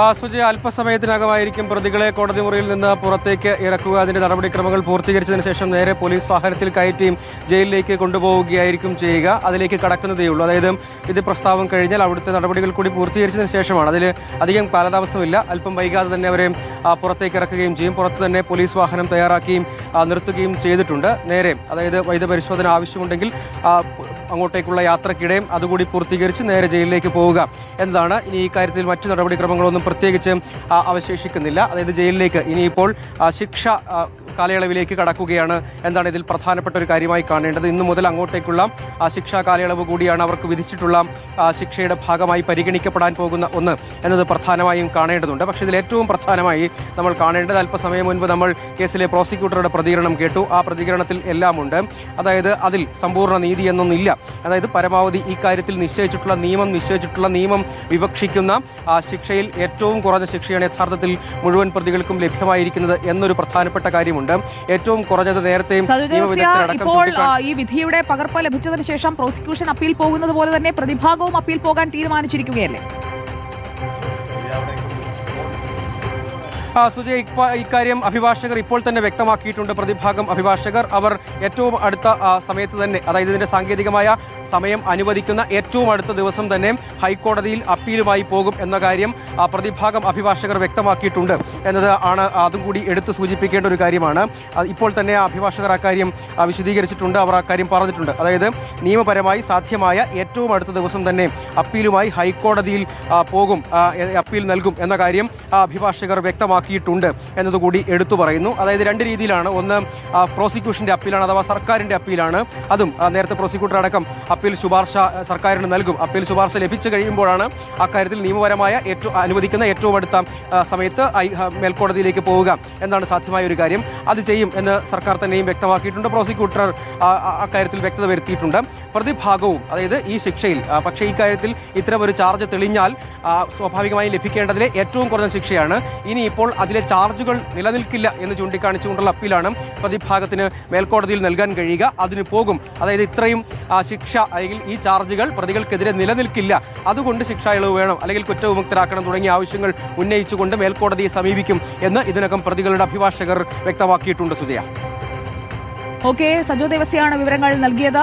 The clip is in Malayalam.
ആ, സുജയ അല്പസമയത്തിനകമായിരിക്കും പ്രതികളെ കോടതി മുറിയിൽ നിന്ന് പുറത്തേക്ക് ഇറക്കുക. അതിന്റെ നടപടിക്രമങ്ങൾ പൂർത്തീകരിച്ചതിന് ശേഷം നേരെ പോലീസ് വാഹനത്തിൽ കയറ്റിയും ജയിലിലേക്ക് കൊണ്ടുപോവുകയായിരിക്കും ചെയ്യുക. അതിലേക്ക് കടക്കുന്നതേ ഉള്ളൂ അതായത് ഇത് പ്രസ്താവം കഴിഞ്ഞാൽ അവിടുത്തെ നടപടികൾ കൂടി പൂർത്തീകരിച്ചതിന് ശേഷമാണ്. അതിൽ അധികം കാലതാമസമില്ല. അല്പം വൈകാതെ തന്നെ അവരെ പുറത്തേക്ക് ഇറക്കുകയും ചെയ്യും. പുറത്ത് തന്നെ പോലീസ് വാഹനം തയ്യാറാക്കുകയും നിർത്തുകയും ചെയ്തിട്ടുണ്ട്. നേരെ അതായത് വൈദ്യ പരിശോധന ആവശ്യമുണ്ടെങ്കിൽ അങ്ങോട്ടേക്കുള്ള യാത്രക്കിടെയും അതുകൂടി പൂർത്തീകരിച്ച് നേരെ ജയിലിലേക്ക് പോവുക എന്നതാണ്. ഇനി ഈ കാര്യത്തിൽ മറ്റു നടപടിക്രമങ്ങളൊന്നും പ്രത്യേകിച്ച് അവശേഷിക്കുന്നില്ല. അതായത് ജയിലിലേക്ക് ഇനിയിപ്പോൾ ശിക്ഷ കാലയളവിലേക്ക് കടക്കുകയാണ് എന്താണ് ഇതിൽ പ്രധാനപ്പെട്ട ഒരു കാര്യമായി കാണേണ്ടത്. ഇന്നു മുതൽ അങ്ങോട്ടേക്കുള്ള ശിക്ഷാ കാലയളവ് കൂടിയാണ് അവർക്ക് വിധിച്ചിട്ടുള്ള ശിക്ഷയുടെ ഭാഗമായി പരിഗണിക്കപ്പെടാൻ പോകുന്ന ഒന്ന് എന്നത് പ്രധാനമായും കാണേണ്ടതുണ്ട്. പക്ഷേ ഇതിൽ ഏറ്റവും പ്രധാനമായി നമ്മൾ കാണേണ്ടത് അല്പസമയം മുൻപ് നമ്മൾ കേസിലെ പ്രോസിക്യൂട്ടറുടെ പ്രതികരണം കേട്ടു. ആ പ്രതികരണത്തിൽ എല്ലാമുണ്ട്. അതായത് അതിൽ സമ്പൂർണ നീതി എന്നൊന്നില്ല അതായത് പരമാവധി ഈ കാര്യത്തിൽ നിശ്ചയിച്ചിട്ടുള്ള നിയമം നിശ്ചയിച്ചിട്ടുള്ള നിയമം വിവക്ഷിക്കുന്ന ആ ശിക്ഷയിൽ ഏറ്റവും കുറഞ്ഞ ശിക്ഷയാണ് യഥാർത്ഥത്തിൽ മുഴുവൻ പ്രതികൾക്കും ലഭ്യമായിരിക്കുന്നത് എന്നൊരു പ്രധാനപ്പെട്ട കാര്യമുണ്ട്. ഏറ്റവും കുറഞ്ഞത് നേരത്തെയും ഇപ്പോൾ ഈ വിധിയുടെ പകർപ്പ് ലഭിച്ചതിന് ശേഷം പ്രോസിക്യൂഷൻ അപ്പീൽ പോകുന്നത് പോലെ തന്നെ പ്രതിഭാഗവും അപ്പീൽ പോകാൻ തീരുമാനിച്ചിരിക്കുകയല്ലേ? സുജയ് ഇക്കാര്യം അഭിഭാഷകർ ഇപ്പോൾ തന്നെ വ്യക്തമാക്കിയിട്ടുണ്ട്. പ്രതിഭാഗം അഭിഭാഷകർ. അവർ ഏറ്റവും അടുത്ത സമയത്ത് തന്നെ അതായത് ഇതിന്റെ സാങ്കേതികമായ സമയം അനുവദിക്കുന്ന ഏറ്റവും അടുത്ത ദിവസം തന്നെ ഹൈക്കോടതിയിൽ അപ്പീലുമായി പോകും എന്ന കാര്യം പ്രതിഭാഗം അഭിഭാഷകർ വ്യക്തമാക്കിയിട്ടുണ്ട് എന്നത് ആണ് അതും കൂടി എടുത്തു സൂചിപ്പിക്കേണ്ട ഒരു കാര്യമാണ്. ഇപ്പോൾ തന്നെ അഭിഭാഷകർ അക്കാര്യം വിശദീകരിച്ചിട്ടുണ്ട്. അവർ അക്കാര്യം പറഞ്ഞിട്ടുണ്ട്. അതായത് നിയമപരമായി സാധ്യമായ ഏറ്റവും അടുത്ത ദിവസം തന്നെ അപ്പീലുമായി ഹൈക്കോടതിയിൽ പോകും അപ്പീൽ നൽകും എന്ന കാര്യം അഭിഭാഷകർ വ്യക്തമാക്കിയിട്ടുണ്ട് എന്നതുകൂടി എടുത്തു പറയുന്നു. അതായത് രണ്ട് രീതിയിലാണ്. ഒന്ന് പ്രോസിക്യൂഷന്റെ അപ്പീലാണ് അഥവാ സർക്കാരിന്റെ അപ്പീലാണ്. അതും നേരത്തെ പ്രോസിക്യൂട്ടർ അടക്കം അപ്പീൽ ശുപാർശ സർക്കാരിന് നൽകും. അപ്പീൽ ശുപാർശ ലഭിച്ചു കഴിയുമ്പോഴാണ് അക്കാര്യത്തിൽ നിയമപരമായ ഏറ്റവും അനുവദിക്കുന്ന ഏറ്റവും അടുത്ത സമയത്ത് മേൽക്കോടതിയിലേക്ക് പോവുക എന്നാണ് സാധ്യമായ ഒരു കാര്യം. അത് ചെയ്യും എന്ന് സർക്കാർ തന്നെയും വ്യക്തമാക്കിയിട്ടുണ്ട്. പ്രോസിക്യൂട്ടർ അക്കാര്യത്തിൽ വ്യക്തത വരുത്തിയിട്ടുണ്ട്. പ്രതിഭാഗവും അതായത് ഈ ശിക്ഷയിൽ പക്ഷേ ഈ കാര്യത്തിൽ ഇത്തരം ഒരു ചാർജ് തെളിഞ്ഞാൽ സ്വാഭാവികമായി ലഭിക്കേണ്ടതിലെ ഏറ്റവും കുറഞ്ഞ ശിക്ഷയാണ്. ഇനി ഇപ്പോൾ അതിലെ ചാർജുകൾ നിലനിൽക്കില്ല എന്ന് ചൂണ്ടിക്കാണിച്ചുകൊണ്ടുള്ള അപ്പീലാണ് പ്രതിഭാഗത്തിന് മേൽക്കോടതിയിൽ നൽകാൻ കഴിയുക. അതിന് പോകും. അതായത് ഇത്രയും ശിക്ഷ അല്ലെങ്കിൽ ഈ ചാർജുകൾ പ്രതികൾക്കെതിരെ നിലനിൽക്കില്ല. അതുകൊണ്ട് ശിക്ഷ ഇളവ് വേണം. അല്ലെങ്കിൽ കുറ്റവിമുക്തരാക്കണം തുടങ്ങിയ ആവശ്യങ്ങൾ ഉന്നയിച്ചുകൊണ്ട് മേൽക്കോടതിയെ സമീപിക്കും എന്ന് ഇതിനകം പ്രതികളുടെ അഭിഭാഷകർ വ്യക്തമാക്കിയിട്ടുണ്ട് സുജയ. ഓക്കെ സജു ദേവസ്യാണ് വിവരങ്ങൾ നൽകിയത്.